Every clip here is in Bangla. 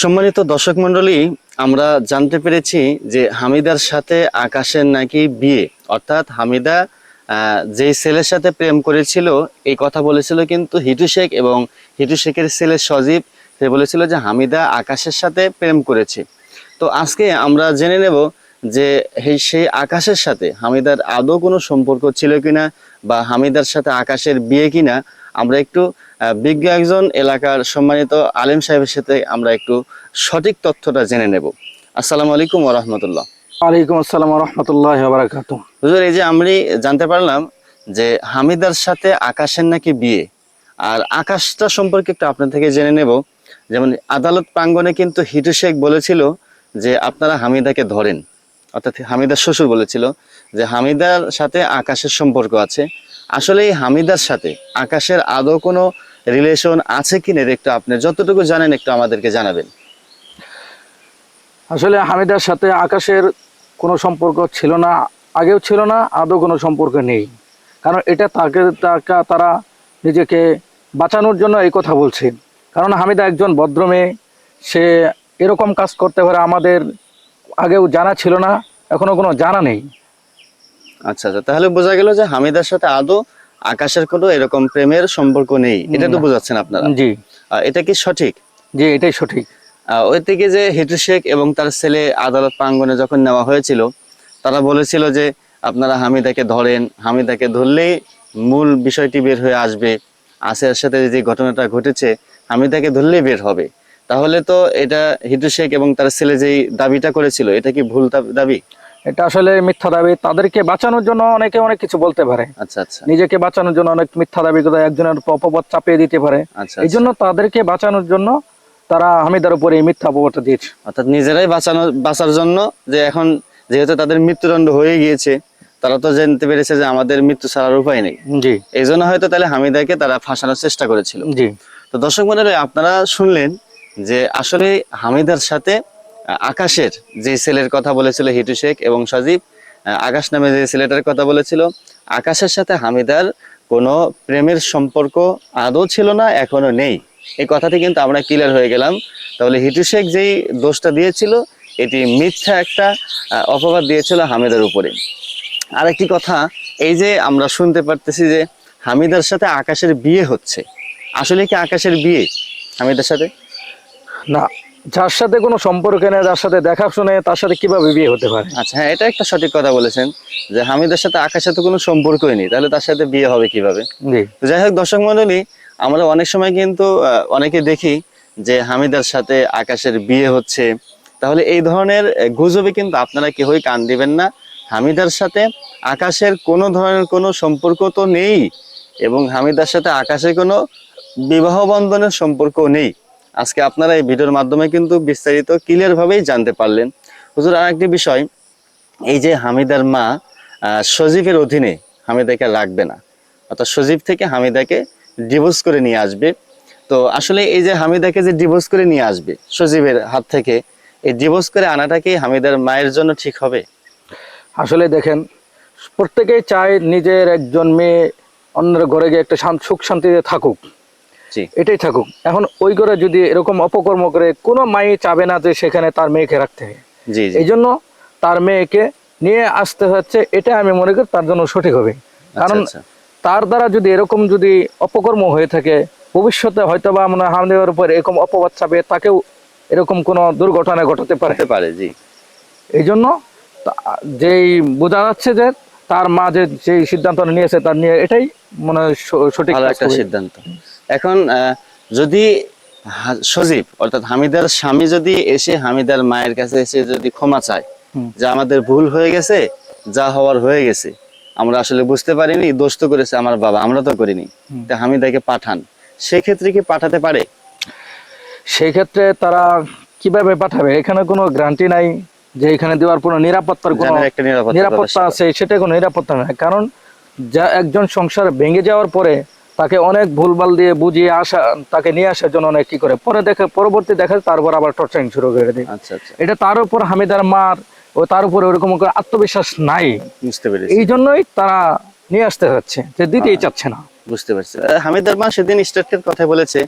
সম্মানিত দর্শক মণ্ডলী, আমরা জানতে পেরেছি যে হামিদার সাথে আকাশের নাকি বিয়ে। অর্থাৎ হামিদা যেই ছেলের সাথে প্রেম করেছিল, এই কথা বলেছিল কিন্তু হিটু শেখ এবং হিটু শেখের ছেলে সজীব, সে বলেছিল যে হামিদা আকাশের সাথে প্রেম করেছে। তো আজকে আমরা জেনে নেব যে সেই আকাশের সাথে হামিদার আদৌ কোনো সম্পর্ক ছিল কিনা বা হামিদার সাথে আকাশের বিয়ে কিনা, আমরা একটু বিজ্ঞ একজন এলাকার সম্মানিত আলেম সাহেবের সাথে আমরা একটু সঠিক তথ্যটা জেনে নেব। আসসালামু আলাইকুম ওরহমতুল্লাহ ওয়ালাইকুম আসসালাম রহমতুল্লাহ বারাকাত হুজুর এই যে আমি জানতে পারলাম যে হামিদার সাথে আকাশের নাকি বিয়ে আর আকাশটা সম্পর্কে একটু আপনার থেকে জেনে নেব। যেমন আদালত প্রাঙ্গণে কিন্তু হিটু শেখ বলেছিল যে আপনারা হামিদাকে ধরেন। অর্থাৎ হামিদার শ্বশুর বলেছিল যে হামিদার সাথে আকাশের সম্পর্ক আছে। আসলে এই হামিদার সাথে আকাশের আদৌ কোনো রিলেশন আছে কিনা এটা একটু আপনি যতটুকু জানেন একটু আমাদেরকে জানাবেন। আসলে হামিদার সাথে আকাশের কোনো সম্পর্ক ছিল না, আগেও ছিল না, আদৌ কোনো সম্পর্ক নেই। কারণ এটা তাকে তারা নিজেকে বাঁচানোর জন্য এই কথা বলছে। কারণ হামিদা একজন ভদ্র মেয়ে সে এরকম কাজ করতে পারে আমাদের আগেও জানা ছিল না এখনও কোনো জানা নেই। আচ্ছা আচ্ছা তাহলে বোঝা গেল যে হামিদার সাথে আদৌ আকাশের কোনো এরকম প্রেমের সম্পর্ক নেই। এটা তো। বোঝাচ্ছেন আপনারা। জি। এটা কি সঠিক? জি এটাই সঠিক। ওই থেকে যে হিটু শেখ এবং তার ছেলে আদালত প্রাঙ্গনে যখন নেওয়া হয়েছিল তারা বলেছিল যে আপনারা হামিদাকে ধরেন হামিদাকে ধরলেই মূল বিষয়টি বের হয়ে আসবে। আসিয়ার সাথে যে ঘটনাটা ঘটেছে হামিদাকে ধরলেই বের হবে। তাহলে তো এটা হিটু শেখ এবং তার ছেলে যেই দাবিটা করেছিল এটা কি ভুল দাবি- এটা আসলে মিথ্যা দাবি। তাদেরকে বাঁচানোর জন্য অনেকে অনেক কিছু বলতে পারে। আচ্ছা আচ্ছা। নিজেকে বাঁচানোর জন্য অনেক মিথ্যা দাবি করে একজনের অপবাদ চাপিয়ে দিতে পারে। আচ্ছা এই জন্য তাদেরকে বাঁচানোর জন্য তারা হামিদার উপরে মিথ্যা অপবাদটা দিয়েছে। অর্থাৎ নিজেরাই বাঁচানো বাঁচার জন্য যে এখন যেহেতু তাদের মৃত্যুদণ্ড হয়ে গিয়েছে তারা তো জানতে পেরেছে যে আমাদের মৃত্যু ছাড়ার উপায় নেই। জি। এই জন্য হয়তো তাহলে হামিদাকে তারা ফাঁসানোর চেষ্টা করেছিল। জি। তো দর্শক মন্ডলী আপনারা শুনলেন যে আসলে হামিদার সাথে আকাশের যে ছেলের কথা বলেছিল হিটু শেখ এবং সজীব আকাশ নামে যে ছেলেটার কথা বলেছিল, আকাশের সাথে হামিদার কোনো প্রেমের সম্পর্ক আদৌ ছিল না, এখনও নেই। এই কথাটি কিন্তু আমরা ক্লিয়ার হয়ে গেলাম। তাহলে হিটু শেখ যেই দোষটা দিয়েছিল, এটি মিথ্যা একটা অপবাদ দিয়েছিল হামিদার উপরে। আরেকটি কথা, এই যে আমরা শুনতে পারতেছি যে হামিদার সাথে আকাশের বিয়ে হচ্ছে। আসলে কি আকাশের বিয়ে হামিদার সাথে? না যার সাথে কোনো সম্পর্ক নেই যার সাথে দেখা শুনে তার সাথে কীভাবে বিয়ে হতে পারে? আচ্ছা হ্যাঁ এটা একটা সঠিক কথা বলেছেন যে হামিদার সাথে আকাশের তো কোনো সম্পর্কই নেই তাহলে তার সাথে বিয়ে হবে কীভাবে? জি। যাই হোক দর্শক মন্ডলী আমরা অনেক সময় কিন্তু অনেকে দেখি যে হামিদার সাথে আকাশের বিয়ে হচ্ছে তাহলে এই ধরনের গুজবে কিন্তু আপনারা কেউই কান দিবেন না। হামিদার সাথে আকাশের কোনো ধরনের কোনো সম্পর্ক তো নেই এবং হামিদার সাথে আকাশের কোনো বিবাহ বন্ধনের সম্পর্ক নেই। আজকে আপনারা এই ভিডিওর মাধ্যমে কিন্তু বিস্তারিত ক্লিয়ার ভাবেই জানতে পারলেন। হুজুর আর একটি বিষয়, এই যে হামিদার মা সজীবের অধীনে হামিদাকে রাখবে না, অর্থাৎ সজীব থেকে হামিদাকে ডিভোর্স করে নিয়ে আসবে। তো আসলে এই যে হামিদাকে যে ডিভোর্স করে নিয়ে আসবে, সজীবের হাত থেকে, এই ডিভোর্স করে আনাটা কি হামিদার মায়ের জন্য ঠিক হবে? আসলে দেখেন, প্রত্যেকেই চায় নিজের একজন মেয়ে অন্যের ঘরে গিয়ে একটা সুখ শান্তিতে থাকুক। এটাই থাকুক। এখন ওই ঘরে যদি এরকম অপকর্ম করে কোনো মাই চাবে না যে সেখানে তার মেয়েকে রাখতে। হবে এই জন্য তার মেয়েকে নিয়ে আসতে হচ্ছে এটা আমি মনে করি তার জন্য সঠিক হবে। কারণ আচ্ছা। তার দ্বারা যদি এরকম যদি অপকর্ম হয়ে থাকে ভবিষ্যতে হয়তো বা মনে হয় হামদেবের উপর এরকম অপবাদ চাপে তাকেও এরকম কোনো দুর্ঘটনা ঘটাতে পারে। পারে জি। এই জন্য যেই বোঝা যাচ্ছে যে তার মা যে সিদ্ধান্ত নিয়েছে তার নিয়ে এটাই মনে সঠিক একটা সিদ্ধান্ত। এখন যদি সজীব অর্থাৎ হামিদার স্বামী যদি এসে হামিদার মায়ের কাছে এসে যদি ক্ষমা চায় যে আমাদের ভুল হয়ে গেছে যা হওয়ার হয়ে গেছে আমরা আসলে বুঝতে পারিনি দোষ তো করেছে আমার বাবা আমরা তো করিনি। তা হামিদাকে পাঠান। সেক্ষেত্রে কি পাঠাতে পারে? সেই ক্ষেত্রে তারা কীভাবে পাঠাবে? এখানে কোনো গ্যারান্টি নাই যে এখানে দেওয়ার কোনো নিরাপত্তার কোনো নিরাপত্তা নিরাপত্তা আছে সেটা কোনো নিরাপত্তা নাই। কারণ যা একজন সংসার ভেঙে যাওয়ার পরে তাকে অনেক ভুলভাল দিয়ে বুঝিয়ে আসা তাকে নিয়ে আসার জন্য অনেক কি করে। পরে দেখে পরবর্তী দেখে তারপর আবার টর্চারিং শুরু করে দেয় আচ্ছা আচ্ছা। এটা তার উপর হামিদার মার ও তার উপর ওরকম আত্মবিশ্বাস নাই। বুঝতে পেরেছি। এই জন্যই তারা নিয়ে আসতে হচ্ছে যে দিতেই চাচ্ছে না। বুঝতে পারছি। হামিদার মা সেদিন স্টেটের কথা বলেছে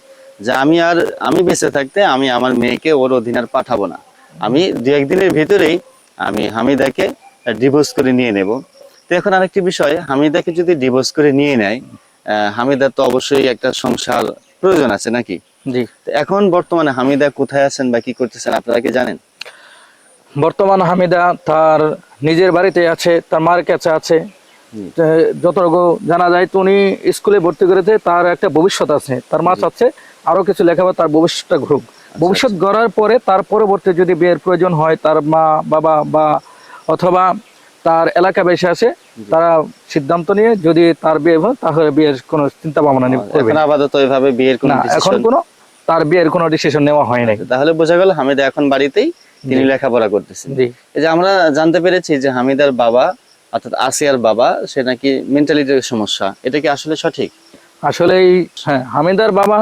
যে আমি আর আমি বেঁচে থাকতে আমি আমার মেয়েকে ওর অধীনে আর পাঠাবো না। আমি দু একদিনের ভিতরেই আমি হামিদাকে ডিভোর্স করে নিয়ে নেব। তো এখন আরেকটি বিষয় হামিদাকে যদি ডিভোর্স করে নিয়ে নেয় হামিদার তো অবশ্যই একটা সংসার প্রয়োজন আছে নাকি? জি। এখন বর্তমানে হামিদা কোথায় আছেন বা কি করতেছেন আপনারা কি জানেন? বর্তমান হামিদা তার নিজের বাড়িতে আছে তার মার কাছে আছে। যতটুকু জানা যায় তো উনি স্কুলে ভর্তি করেছে তার একটা ভবিষ্যৎ আছে। তার মা চাচ্ছে আরও কিছু লেখাপড়া তার ভবিষ্যৎটা ঘুরুক। ভবিষ্যৎ গড়ার পরে তার পরবর্তী যদি বিয়ের প্রয়োজন হয় তার মা বাবা বা অথবা তার এলাকা বেশি আছে তারা সিদ্ধান্ত নিয়ে যদি তার বিয়ে হয় তাহলে বিয়ের কোনো চিন্তা ভাবনা এখন আপাতত এভাবে বিয়ের কোনো এখন কোনো তার বিয়ের কোনো ডিসিশন নেওয়া হয় নাই। তাহলে বোঝা গেল হামিদা এখন বাড়িতেই তিনি লেখাপড়া করতেছেন। জি। এই যে আমরা জানতে পেরেছি যে হামিদার বাবা অর্থাৎ আসিয়ার বাবা সে নাকি মেন্টালিটির সমস্যা। এটা কি আসলে সঠিক? আসলে হ্যাঁ হামিদার বাবা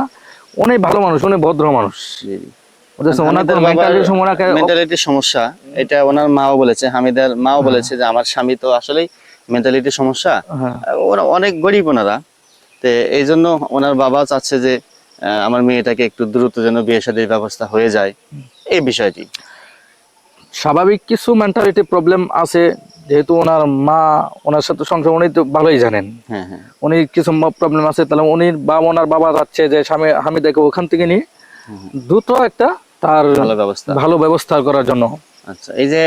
অনেক ভালো মানুষ অনেক ভদ্র মানুষ। সমস্যা, মেন্টালিটির সমস্যা। এটা ওনার মাও বলেছে হামিদার মাও বলেছে যে আমার স্বামী তো আসলেই মেন্টালিটির সমস্যা। হ্যাঁ। ওরা অনেক গরিব ওনারা। তো এই জন্য ওনার বাবা চাচ্ছে যে আমার মেয়েটাকে একটু দ্রুত যেন বিয়ে শাদীর ব্যবস্থা হয়ে যায়। এই বিষয়টি। স্বাভাবিক কিছু মেন্টালিটি প্রবলেম আছে। যেহেতু ওনার মা ওনার সাথে সংসার উনি তো ভালোই জানেন। হ্যাঁ হ্যাঁ। উনি কিছু প্রবলেম আছে তাহলে উনি বা ওনার বাবা যাচ্ছে যে স্বামী হামিদাকে ওখান থেকে নিয়ে দ্রুত একটা তার ভালো ব্যবস্থা। ভালো ব্যবস্থা করার জন্য। আচ্ছা এই যে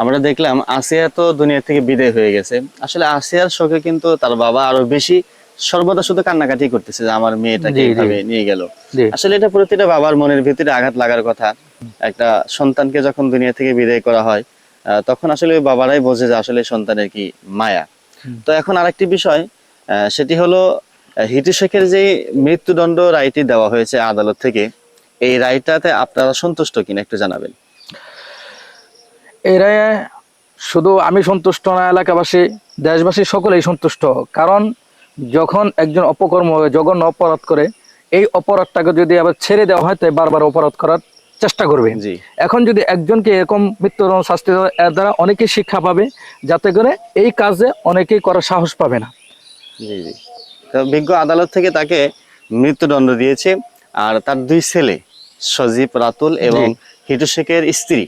আমরা দেখলাম আসিয়া তো দুনিয়া থেকে বিদায় হয়ে গেছে। আসলে আসিয়ার শোকে কিন্তু তার বাবা আরও বেশি সর্বদা শুধু কান্নাকাটি করতেছে যে আমার মেয়েটাকে। এইভাবে নিয়ে গেল। আসলে এটা প্রতিটা বাবার মনের ভিতরে আঘাত লাগার কথা। একটা সন্তানকে যখন দুনিয়া থেকে বিদায় করা হয় তখন আসলে ওই বাবারাই বোঝে যে আসলে সন্তানের কি মায়া। তো এখন আরেকটি বিষয় আহ, সেটি হলো হিটু শেখের যে মৃত্যুদণ্ড রায়টি দেওয়া হয়েছে আদালত থেকে এই রায়টাতে আপনারা সন্তুষ্ট কিনা একটু জানাবেন। এরা শুধু আমি সন্তুষ্ট না এলাকাবাসী দেশবাসী সকলেই সন্তুষ্ট। কারণ যখন একজন অপকর্ম জঘন্য অপরাধ করে এই অপরাধটাকে যদি আবার ছেড়ে দেওয়া হয় তাই বারবার অপরাধ করার চেষ্টা করবে। জি। এখন যদি একজনকে এরকম মৃত্যুদণ্ড শাস্তি এর দ্বারা অনেকেই শিক্ষা পাবে যাতে করে এই কাজে অনেকেই করার সাহস পাবে না। জি জি। বিজ্ঞ আদালত থেকে তাকে মৃত্যুদণ্ড দিয়েছে আর তার দুই ছেলে সজীব রাতুল এবং হিটু শেখের স্ত্রী।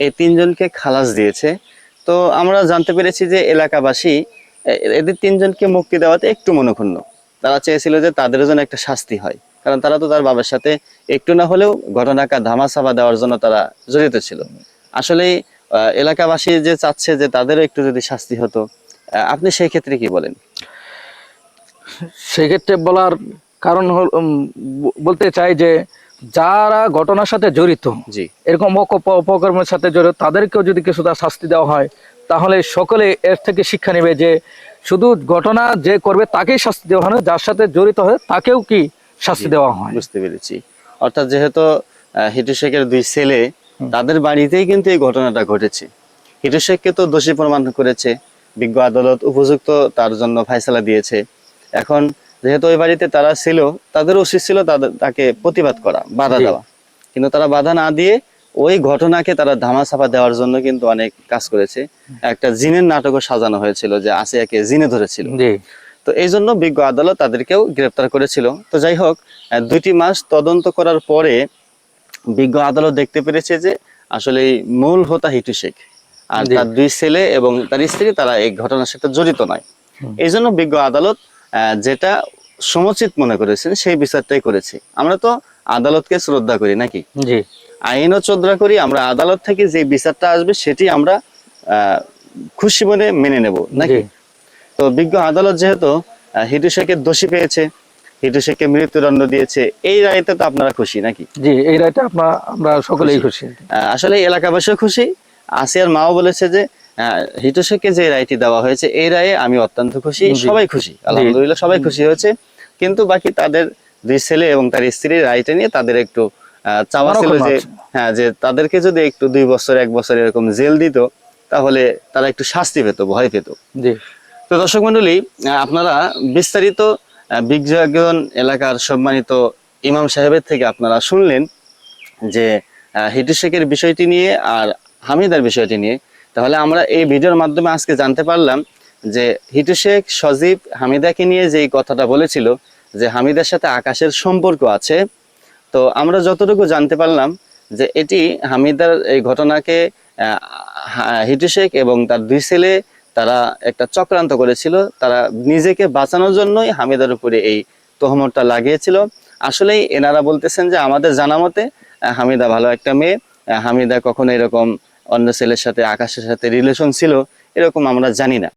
এই তিনজনকে খালাস দিয়েছে। তো আমরা জানতে পেরেছি যে এলাকাবাসী এদের তিনজনকে মুক্তি দেওয়াতে একটু মনক্ষুণ্ণ। তারা চেয়েছিল যে তাদের জন্য একটা শাস্তি হয়। কারণ তারা তো তার বাবার সাথে একটু না হলেও ঘটনাকা ধামাচাপা দেওয়ার জন্য তারা জড়িত ছিল। আসলে এলাকাবাসী যে চাচ্ছে যে তাদেরও একটু যদি শাস্তি হতো আপনি সেই ক্ষেত্রে কি বলেন? সেক্ষেত্রে বলার কারণ হল বলতে চাই যে যারা ঘটনার সাথে জড়িত জি। এরকম অপকর্মের সাথে জড়িত তাদেরকেও যদি কিছুটা শাস্তি দেওয়া হয় তাহলে সকলে এর থেকে শিক্ষা নেবে যে শুধু ঘটনা যে করবে তাকেই শাস্তি দেওয়া হয় না যার সাথে জড়িত হয় তাকেও কি শাস্তি দেওয়া হয়? বুঝতে পেরেছি। অর্থাৎ যেহেতু হিটু শেখের দুই ছেলে তাদের বাড়িতেই কিন্তু এই ঘটনাটা ঘটেছে। হিটু শেখকে তো দোষী প্রমাণ করেছে বিজ্ঞ আদালত উপযুক্ত তার জন্য ফায়সালা দিয়েছে। এখন যেহেতু ওই বাড়িতে তারা ছিল তাদের উচিত ছিল তাদের তাকে প্রতিবাদ করা বাধা দেওয়া। কিন্তু তারা বাধা না দিয়ে ওই ঘটনাকে তারা ধামাচাপা দেওয়ার জন্য কিন্তু অনেক কাজ করেছে। একটা জিনের নাটকও সাজানো হয়েছিল যে আসিয়াকে জিনে ধরেছিল। তো এই জন্য বিজ্ঞ আদালত তাদেরকেও গ্রেপ্তার করেছিল। তো যাই হোক দুইটি মাস তদন্ত করার পরে বিজ্ঞ আদালত দেখতে পেরেছে যে আসলে মূল হোতা হিটু শেখ আর তার দুই ছেলে এবং তার স্ত্রী তারা এই ঘটনার সাথে জড়িত নয়। এই জন্য বিজ্ঞ আদালত যেটা সমুচিত মনে করেছেন সেই বিচারটাই করেছে। আমরা তো আদালতকে শ্রদ্ধা করি নাকি? জি। আইনও শ্রদ্ধা করি আমরা আদালত থেকে যে বিচারটা আসবে সেটি আমরা খুশি মনে মেনে নেব নাকি? তো বিজ্ঞ আদালত যেহেতু হিটু শেখকে দোষী পেয়েছে হিটু শেখকে মৃত্যুদণ্ড দিয়েছে এই রায়তে তো আপনারা খুশি নাকি? জি এই রায়টা আমরা সকলেই খুশি। আসলে এলাকাবাসীও খুশি আসিয়ার মাও বলেছে যে আহ, হিটু যে রায়টি দেওয়া হয়েছে এই রায়ে আমি অত্যন্ত খুশি সবাই খুশি আলহামদুলিল্লাহ সবাই খুশি হয়েছে। কিন্তু বাকি তাদের দুই ছেলে এবং তার স্ত্রীর রায়টা নিয়ে তাদের একটু চাওয়া ছিল যে হ্যাঁ যে তাদেরকে যদি একটু দুই বছর এক বছর এরকম জেল দিত তাহলে তারা একটু শাস্তি পেত ভয় পেত। তো দর্শক মন্ডলী আপনারা বিস্তারিত আহ, বিজ্ঞ এলাকার সম্মানিত ইমাম সাহেবের থেকে আপনারা শুনলেন যে হিটু শেখের বিষয়টি নিয়ে আর হামিদার বিষয়টি নিয়ে তাহলে আমরা এই ভিডিওর মাধ্যমে আজকে জানতে পারলাম যে হিটু শেখ, সজীব, হামিদাকে নিয়ে যেই কথাটা বলেছিল যে হামিদার সাথে আকাশের সম্পর্ক আছে। তো আমরা যতটুকু জানতে পারলাম যে এটি হামিদার এই ঘটনাকে হিটু শেখ এবং তার দুই ছেলে তারা একটা চক্রান্ত করেছিল। তারা নিজেকে বাঁচানোর জন্যই হামিদার উপরে এই তহমতটা লাগিয়েছিল। আসলেই এনারা বলতেছেন যে আমাদের জানা মতে হামিদা ভালো একটা মেয়ে। হামিদা কখনো এরকম অন্য ছেলের সাথে আকাশের সাথে রিলেশন ছিল এরকম আমরা জানি না।